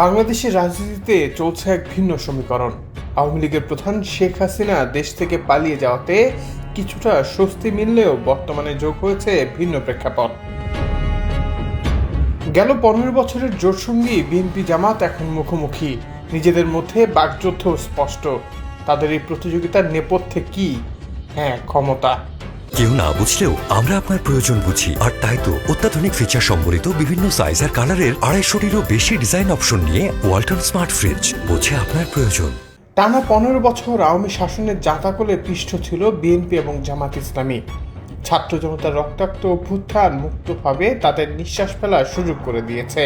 বাংলাদেশের রাজনীতিতে চলছে এক ভিন্ন সমীকরণ। আওয়ামী লীগের প্রধান শেখ হাসিনা দেশ থেকে পালিয়ে যাওয়াতে কিছুটা স্বস্তি মিললেও বর্তমানে যোগ হয়েছে ভিন্ন প্রেক্ষাপট। গেল পনেরো বছরের জোটসঙ্গী বিএনপি জামাত এখন মুখোমুখি। নিজেদের মধ্যে বাকযুদ্ধ স্পষ্ট। তাদের এই প্রতিযোগিতার নেপথ্যে কি? হ্যাঁ ক্ষমতা। কেউ না বুঝলেও আমরা আপনার প্রয়োজন বুঝি। আর তাই তো অত্যাধুনিক ফিচার সম্বলিত বিভিন্ন সাইজ আর কালারের আড়াইশোটিরও বেশি ডিজাইন অপশন নিয়ে ওয়ালটন স্মার্ট ফ্রিজ বোঝে আপনার প্রয়োজন। টানা পনেরো বছর আওয়ামী শাসনের জাতাকলে পৃষ্ঠ ছিল বিএনপি এবং জামাত ইসলামী। ছাত্র জনতার রক্তাক্ত অভ্যুত্থান মুক্তভাবে তাদের নিঃশ্বাস ফেলার সুযোগ করে দিয়েছে।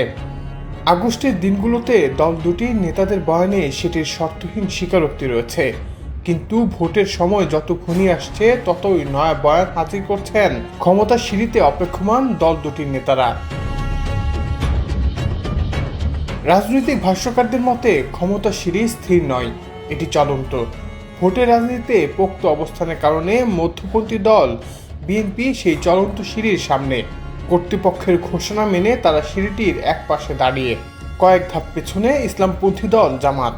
আগস্টের দিনগুলোতে দল দুটির নেতাদের বয়ানে সেটির শর্তহীন স্বীকারোক্তি রয়েছে। কিন্তু ভোটের সময় যত ঘনিয়ে আসছে, ততই নয়া বয়ান হাজির করছেন। ক্ষমতার সিঁড়িতে অপেক্ষমান দল দুটির নেতারা। রাজনৈতিক ভাষ্যকারদের মতে, ক্ষমতা সিঁড়ি স্থির নয়, এটি চলন্ত। ভোটের রাজনীতিতে পোক্ত অবস্থানের কারণে মধ্যপন্থী দল, বিএনপি সেই চলন্ত সিঁড়ির সামনে। কর্তৃপক্ষের ঘোষণা মেনে তারা সিঁড়িটির এক পাশে দাঁড়িয়ে কয়েক ধাপ পেছনে ইসলামপন্থী দল জামাত।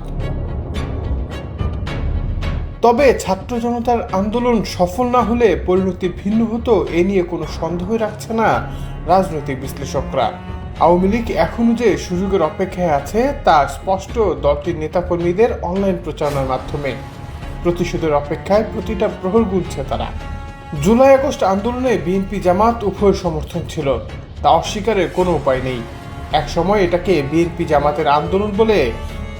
তবে ছাত্র জনতার আন্দোলন সফল না হলে পরিণতি ভিন্ন হতো, এ নিয়ে কোনো সন্দেহ রাখছে না রাজনৈতিক বিশ্লেষকরা। আওয়ামী লীগ এখনও যে সুযোগের অপেক্ষায় আছে, তা স্পষ্ট দলটির নেতাকর্মীদের অনলাইন প্রচারণার মাধ্যমে। প্রতিশোধের অপেক্ষায় প্রতিটা প্রহর গুনছে তারা। জুলাই আগস্ট আন্দোলনে বিএনপি জামাত উভয় সমর্থন ছিল, তা অস্বীকারের কোনো উপায় নেই। একসময় এটাকে বিএনপি জামাতের আন্দোলন বলে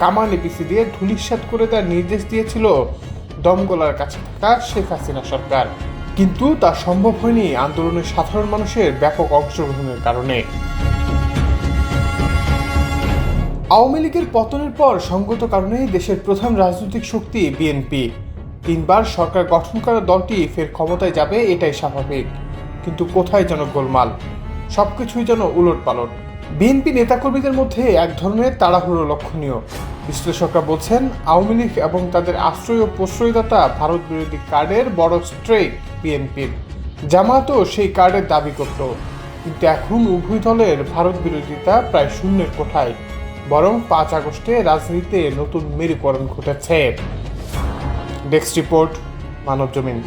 কামান এপিসি দিয়ে ধুলিস্বাদ করে তার নির্দেশ দিয়েছিল দমগলার কাছে। থাকা শেখ হাসিনা সরকার। কিন্তু তা সম্ভব হয়নি আন্দোলনের সাধারণ মানুষের ব্যাপক অংশগ্রহণের কারণে। আওয়ামী লীগের পতনের পর সঙ্গত কারণেই দেশের প্রধান রাজনৈতিক শক্তি বিএনপি। তিনবার সরকার গঠন করা দলটি ফের ক্ষমতায় যাবে, এটাই স্বাভাবিক। কিন্তু কোথায় যেন গোলমাল? সবকিছুই যেন উলট পালট বিএনপি নেতাকর্মীদের মধ্যে এক ধরনের তাড়াহুড়ো লক্ষণীয়। বিশ্লেষকরা বলছেন, আওয়ামী লীগ এবং তাদের আশ্রয় ও প্রশ্রয়দাতা ভারত বিরোধী কার্ডের বড় স্ট্রেক বিএনপির। জামাতও সেই কার্ডের দাবি করত। কিন্তু এখন উভয় দলের ভারত বিরোধিতা প্রায় শূন্যের কোঠায়। বরং পাঁচ আগস্টে রাজনীতিতে নতুন মেরুকরণ ঘটেছে। ডেস্ক রিপোর্ট মানব জমিন